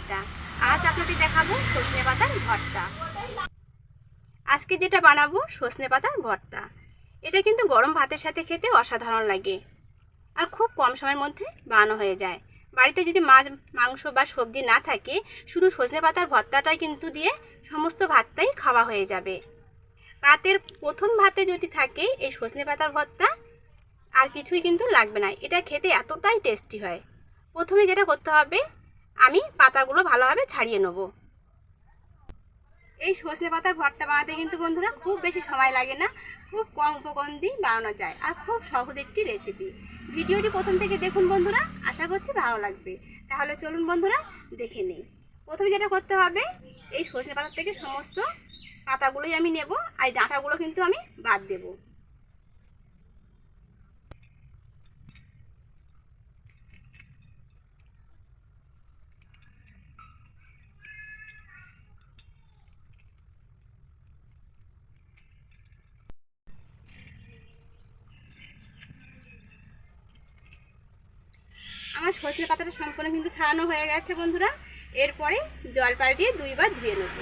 সুস্মিতা আজ আপনাদের দেখাবো সজনে পাতার ভর্তা। আজকে যেটা বানাবো সজনে পাতার ভর্তা। এটা কিন্তু গরম ভাতের সাথে খেতে অসাধারণ লাগে। আর খুব কম সময়ের মধ্যে বানানো হয়ে যায়। বাড়িতে যদি মাছ, মাংস বা সবজি না থাকে, শুধু সজনে পাতার ভর্তাটাই কিন্তু দিয়ে সমস্ত ভাতটাই খাওয়া হয়ে যাবে। রাতের প্রথম ভাতে যদি থাকে, এই সজনে পাতার ভর্তা, আর কিছুই কিন্তু লাগবে না। এটা খেতে এতটাই টেস্টি হয়। প্রথমে যেটা করতে হবে আমি পাতাগুলো ভালোভাবে ছাড়িয়ে নেব। এই সজনে পাতার ভর্তা বানাতে কিন্তু বন্ধুরা খুব বেশি সময় লাগে না, খুব কম উপকরণ দিয়ে বানানো যায় আর খুব সহজ একটি রেসিপি ভিডিওটি প্রথম থেকে দেখুন বন্ধুরা, আশা করছি ভালো লাগবে। তাহলে চলুন বন্ধুরা, দেখে নিই। প্রথমে যেটা করতে হবে, এই সজনে পাতার থেকে সমস্ত পাতাগুলোই আমি নেব আর ডাঁটাগুলো কিন্তু আমি বাদ দেবো। সজনে পাতাটা সম্পূর্ণ কিন্তু ছাড়ানো হয়ে গেছে বন্ধুরা। এরপরে জল পাল্টিয়ে দুইবার ধুয়ে নেব।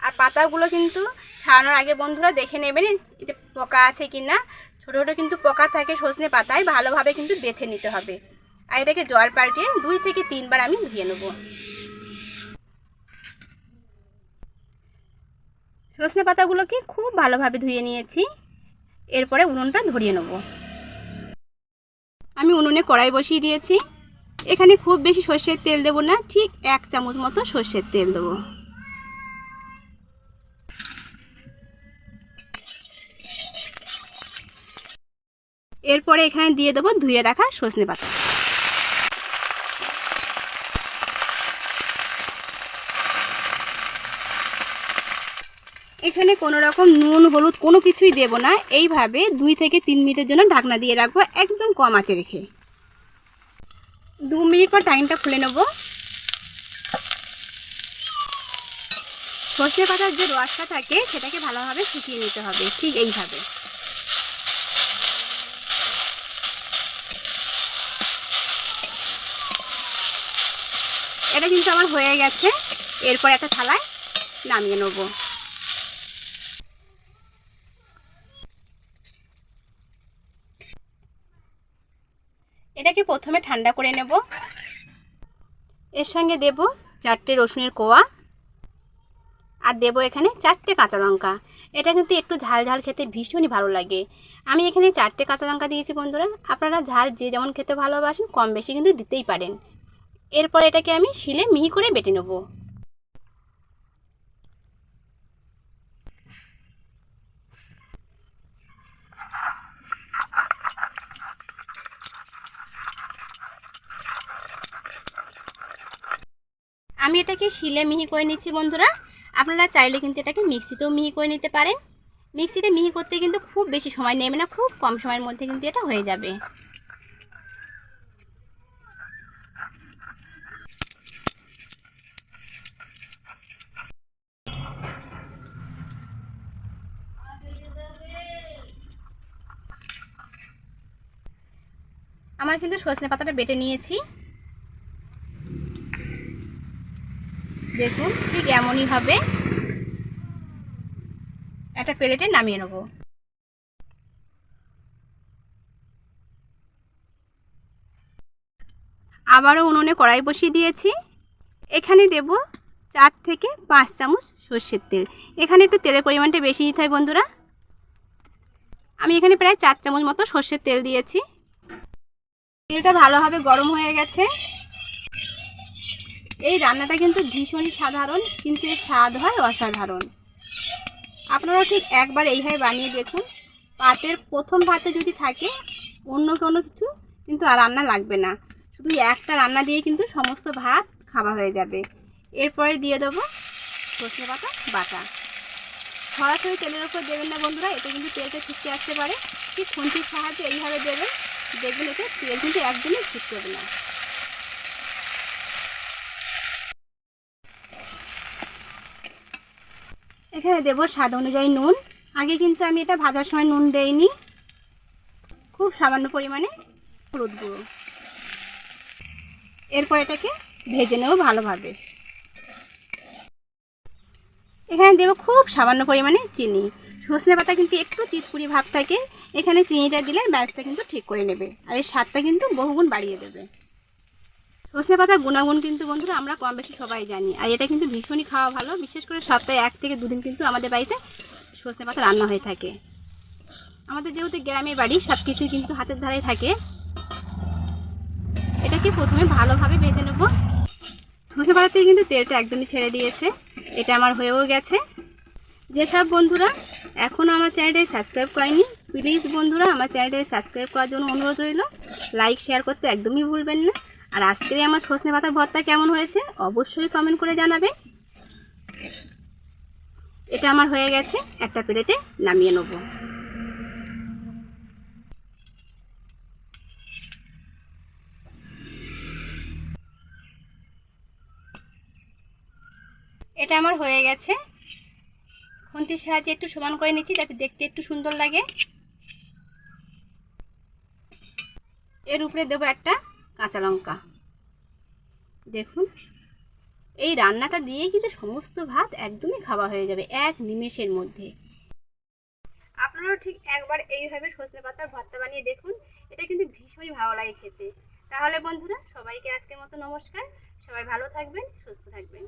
আর পাতাগুলো কিন্তু ছাড়ানোর আগে বন্ধুরা দেখে নেবেন এতে পোকা আছে কি না ছোটো ছোটো কিন্তু পোকা থাকে সজনে পাতায়, ভালোভাবে কিন্তু বেছে নিতে হবে। আর এটাকে জল পাল্টিয়ে দুই থেকে তিনবার আমি ধুয়ে নেব। সজনে পাতাগুলোকে খুব ভালোভাবে ধুয়ে নিয়েছি। এরপরে উনুনটা ধরিয়ে নেব। আমি উনুনে কড়াই বসিয়ে দিয়েছি। এখানে খুব বেশি সর্ষের তেল দেবো না, ঠিক এক চামচ মতো সর্ষের তেল দেবো। এরপরে এখানে দিয়ে দেবো ধুয়ে রাখা সজনে পাতা। এখানে কোনো রকম নুন, হলুদ কোনো কিছুই দেব না। এইভাবে দুই থেকে তিন মিনিটের জন্য ঢাকনা দিয়ে রাখব, একদম কম আঁচে রেখে। দু মিনিট পর টাইমটা খুলে নেব। সর্ষে পাতার যে রসটা থাকে, সেটাকে ভালোভাবে শুকিয়ে নিতে হবে, ঠিক এইভাবে। এটা কিন্তু আমার হয়ে গেছে। এরপর একটা থালায় নামিয়ে নেব। এটাকে প্রথমে ঠান্ডা করে নেব। এর সঙ্গে দেব চারটে রসুনের কোয়া আর দেবো এখানে চারটে কাঁচা লঙ্কা। এটা কিন্তু একটু ঝাল ঝাল খেতে ভীষণই ভালো লাগে। আমি এখানে চারটে কাঁচা লঙ্কা দিয়েছি বন্ধুরা। আপনারা ঝাল যে যেমন খেতে ভালোবাসেন, কম বেশি কিন্তু দিতেই পারেন। এরপর এটাকে আমি শিলে মিহি করে বেটে নেব। আমি এটাকে শিলে মিহি করে নিচ্ছি বন্ধুরা। আপনারা চাইলে কিন্তু এটাকে মিক্সিতেও মিহি করে নিতে পারেন। মিক্সিতে মিহি করতে কিন্তু খুব বেশি সময় নেবে না, খুব কম সময়ের মধ্যে কিন্তু এটা হয়ে যাবে। আমার কিন্তু সজনে পাতাটা বেটে নিয়েছি। দেখুন ঠিক এমনই হবে। একটা প্লেটে নামিয়ে নেব। আবারও উনুনে কড়াই বসিয়ে দিয়েছি। এখানে দেব চার থেকে পাঁচ চামচ সর্ষের তেল। এখানে একটু তেলের পরিমাণটা বেশি দিতে হয় বন্ধুরা। আমি এখানে প্রায় চার চামচ মতো সর্ষের তেল দিয়েছি। তেলটা ভালোভাবে গরম হয়ে গেছে। এই রান্নাটা কিন্তু ভীষণই সাধারণ, কিন্তু এর স্বাদ হয় অসাধারণ। আপনারা ঠিক একবার এইভাবে বানিয়ে দেখুন। পাতের প্রথম ভাতে যদি থাকে, অন্য কোনো কিছু কিন্তু আর রান্না লাগবে না। শুধু একটা রান্না দিয়ে কিন্তু সমস্ত ভাত খাওয়া হয়ে যাবে। এরপরে দিয়ে দেবো সর্ষে পাতা বাটা। সরাসরি তেলের ওপর দেবেন না বন্ধুরা, এতে কিন্তু তেলটা ছিটকে আসতে পারে। ঠিক খুন্তির সাহায্যে এইভাবে দেবেন। দেখবেন এতে তেল কিন্তু একদমই ছিটকে না। এখানে দেবো স্বাদ অনুযায়ী নুন। আগে কিন্তু আমি এটা ভাজার সময় নুন দেইনি। খুব সামান্য পরিমাণে হলুদ গুঁড়ো। এরপর এটাকে ভেজে নেব ভালোভাবে। এখানে দেবো খুব সামান্য পরিমাণে চিনি। সজনে পাতা কিন্তু একটু চিটপুরি ভাব থাকে। এখানে চিনিটা দিলে ব্যাসটা কিন্তু ঠিক করে নেবে। আর এই স্বাদটা কিন্তু বহুগুণ বাড়িয়ে দেবে। সজনে পাতার গুণাগুণ কিন্তু বন্ধুরা আমরা কম বেশি সবাই জানি। আর এটা কিন্তু ভীষণই খাওয়া ভালো, বিশেষ করে সপ্তাহে এক থেকে দুদিন কিন্তু আমাদের বাড়িতে সজনে পাতা রান্না হয়ে থাকে। আমাদের যেহেতু গ্রামে বাড়ি সব কিছুই কিন্তু হাতের ধারে থাকে। এটাকে প্রথমে ভালোভাবে ভেজে নেব। সজনে পাতা থেকে কিন্তু তেলটা একদমই ছেড়ে দিয়েছে। এটা আমার হয়েও গেছে। যেসব বন্ধুরা এখনও আমার চ্যানেলটাকে সাবস্ক্রাইব করেনি, প্লিজ বন্ধুরা আমার চ্যানেলটাকে সাবস্ক্রাইব করার জন্য অনুরোধ রইল। লাইক, শেয়ার করতে একদমই ভুলবেন না। আর আজকের আমার সজনে পাতার ভর্তা কেমন হয়েছে অবশ্যই কমেন্ট করে জানাবে। এটা আমার হয়ে গেছে, একটা প্লেটে নামিয়ে নেব। এটা আমার হয়ে গেছে। খুন্তির সাহায্যে একটু সমান করে নিচ্ছি যাতে দেখতে একটু সুন্দর লাগে। এর উপরে দেবো একটা কাঁচা লঙ্কা। দেখুন, এই রান্নাটা দিয়ে কিন্তু সমস্ত ভাত একদমই খাওয়া হয়ে যাবে এক নিমেষের মধ্যে। আপনারাও ঠিক একবার এইভাবে সজনে পাতার ভর্তা বানিয়ে দেখুন, এটা কিন্তু ভীষণই ভালো লাগে খেতে। তাহলে বন্ধুরা, সবাইকে আজকের মতো নমস্কার। সবাই ভালো থাকবেন, সুস্থ থাকবেন।